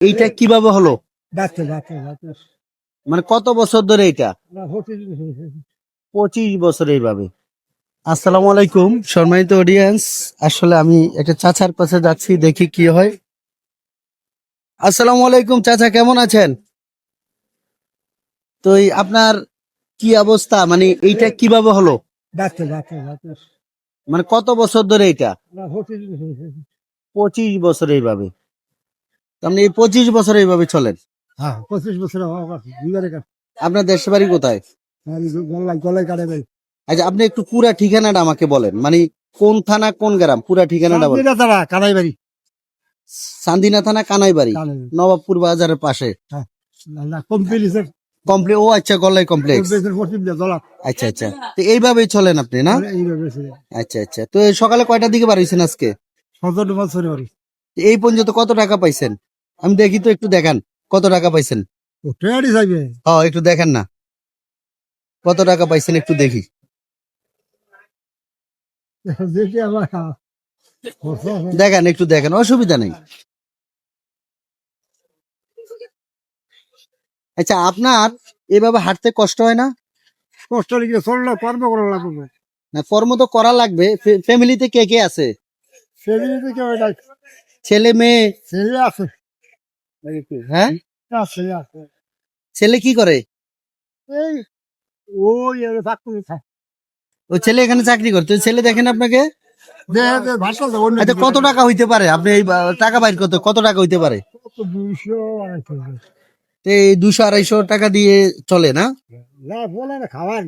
এইটা কীভাবে হলো? মানে কত বছর ধরে এটা পঁচিশ বছর এইভাবে। আসসালামু আলাইকুম সম্মানিত অডিয়েন্স আসলে আমি একটা চাচার পাশে যাচ্ছি দেখি কি হয়। আসসালামু আলাইকুম চাচা কেমন আছেন? তো আপনার কি অবস্থা? মানে এইটা কীভাবে হলো? মানে কত বছর ধরে এটা হচ্ছে পঁচিশ বছর এইভাবে। মানে এই পঁচিশ বছর এইভাবে চলেন। হ্যাঁ পঁচিশ বছর আপনার দেশের বাড়ি কোথায়? ভাই। আচ্ছা আপনি একটু পুরা ঠিকানাটা আমাকে বলেন। মানে কোন থানা কোন গ্রাম? পুরা ঠিকানাটা বলেন। কানাই বাড়ি সান্দিনা থানা নবাবপুর বাজারের পাশে? কমপ্লে ও আচ্ছা গল্লাই কমপ্লেক্স। আচ্ছা আচ্ছা। তো এইভাবেই চলেন আপনি না? আচ্ছা আচ্ছা। তো এই সকালে কয়টার দিকে বাড়িয়েছেন আজকে? সতেরো বছর এই পর্যন্ত কত টাকা পাইছেন? আমি দেখি তো একটু দেখান কত টাকা পাইছেন? যাইবে হ্যাঁ একটু দেখেন না। কত টাকা পাইছেন একটু দেখি। দেখি দেখেন একটু দেখেন অসুবিধা নেই। আচ্ছা আপনার এভাবে হাঁটতে কষ্ট হয় না? কষ্ট চললে কর্ম করা লাগবে? না কর্ম তো করা লাগবে। ফ্যামিলিতে কে কে আছে? কেউ ছেলে মেয়ে? ছেলে আছে। হ্যাঁ? আছে আছে। ছেলে কি করে? ও ছেলে এখানে চাকরি করতে ছেলে দেখেন আপনাকে? আচ্ছা কত টাকা হইতে পারে? আপনি এই টাকা বাইর করতে কত টাকা হইতে পারে? এই দুশো আড়াইশো টাকা দিয়ে চলে না? খাবার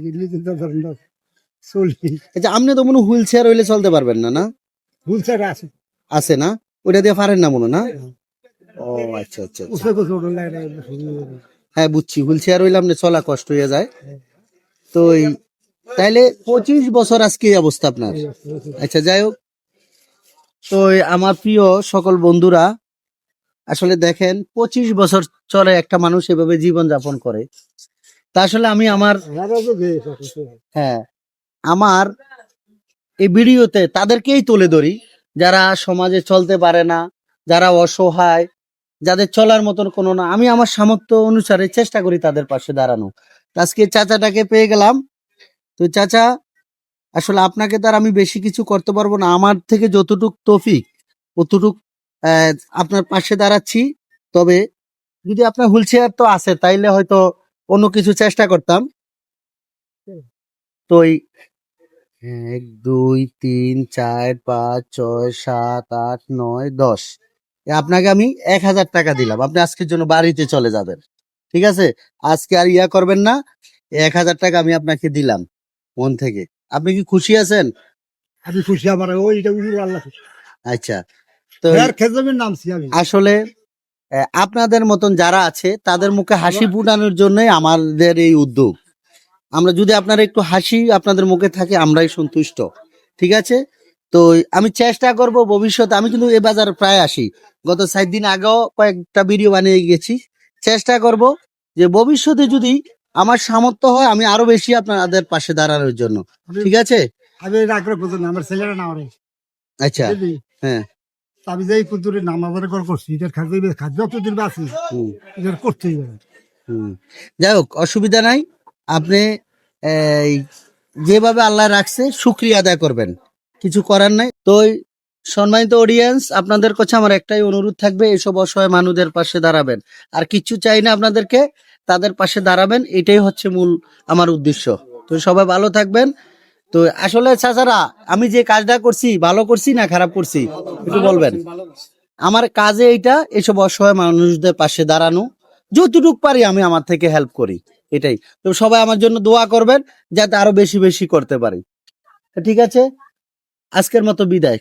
আচ্ছা আপনি তো মনে হুইল চেয়ার হইলে চলতে পারবেন না না? ভুলছে আছে। আছে না? ওইটা দিয়ে পারেন না মনে না? ও আচ্ছা আচ্ছা আচ্ছা। হ্যাঁ বুঝছি হুইল চেয়ার হইলে আপনি চলা কষ্ট হয়ে যায়। তো তাইলে পঁচিশ বছর আজকে এই অবস্থা আপনার। আচ্ছা যাই হোক। তো আমার প্রিয় সকল বন্ধুরা আসলে দেখেন পঁচিশ বছর চলে একটা মানুষ এভাবে জীবন যাপন করে। তা আসলে আমি আমার হ্যাঁ আমার এই ভিডিওতে তাদেরকেই তুলে ধরি। যারা সমাজে চলতে পারে না যারা অসহায় যাদের চলার মতন কোনো না, আমি আমার সামর্থ্য অনুসারে চেষ্টা করি তাদের পাশে দাঁড়ানো তো আজকে চাচাটাকে পেয়ে গেলাম। তো চাচা, আসলে আপনাকে তার আমি বেশি কিছু করতে পারব না। আমার থেকে যতটুক তফিক, অতটুক আপনার পাশে দাঁড়াচ্ছি। তবে যদি আপনার হুইল চেয়ার তো আছে, তাইলে হয়তো অন্য কিছু চেষ্টা করতাম। তো এই এক, দুই, তিন, চার, পাঁচ, ছয়, সাত, আট, নয়, দশ। আপনাকে আমি এক হাজার টাকা দিলাম। আপনি আজকের জন্য বাড়িতে চলে যাবেন। ঠিক আছে? আজকে আর ইয়া করবেন না। এক হাজার টাকা আমি আপনাকে দিলাম মন থেকে। আপনি কি খুশি আছেন? আমি খুশি আমার ওইটা আল্লাহ আচ্ছা। তো নামছি আমি। আসলে আপনাদের মতন যারা আছে তাদের মুখে হাসি ফুটানোর জন্যই আমাদের এই উদ্যোগ। আমরা যদি আপনারা একটু হাসি আপনাদের মুখে থাকে আমরাই সন্তুষ্ট। ঠিক আছে? তো আমি চেষ্টা করব ভবিষ্যতে আমি কিন্তু এ বাজার প্রায় আসি। গত সাত দিন আগেও কয়েকটা ভিডিও বানিয়ে গেছি। চেষ্টা করব যে ভবিষ্যতে যদি আমার সামর্থ্য হয় আমি আরও বেশি আপনাদের পাশে দাঁড়ানোর জন্য। ঠিক আছে? আমি রাখলে বুঝুন আমার ছেলেরা না ওরে। আচ্ছা হ্যাঁ। আমি যে কুতুরে নাম আবার কর করছি এটার খাদ্য খাদ্য যতদিন বাঁচি এটার করতেই হবে। যাই হোক অসুবিধা নাই। আপনি এই, যেভাবে আল্লাহ রাখছে শুক্রিয়া আদায় করবেন। কিছু করার নাই। তো সম্মানিত অডিয়েন্স আপনাদের কাছে আমার একটাই অনুরোধ থাকবে, এসব অসহায় মানুষদের পাশে দাঁড়াবেন। আর কিছু চাই না আপনাদেরকে, তাদের পাশে দাঁড়াবেন, এটাই হচ্ছে মূল আমার উদ্দেশ্য। তো সবাই ভালো থাকবেন। তো আসলে চাচারা, আমি যে কাজটা করছি, ভালো করছি না খারাপ করছি? একটু বলবেন। আমার কাজে এইটা, এসব অসহায় মানুষদের পাশে দাঁড়ানো, যতটুক পারি আমি আমার থেকে হেল্প করি, এটাই। তো সবাই আমার জন্য দোয়া করবেন, যাতে আরও বেশি বেশি করতে পারি। ঠিক আছে? আজকের মতো বিদায়।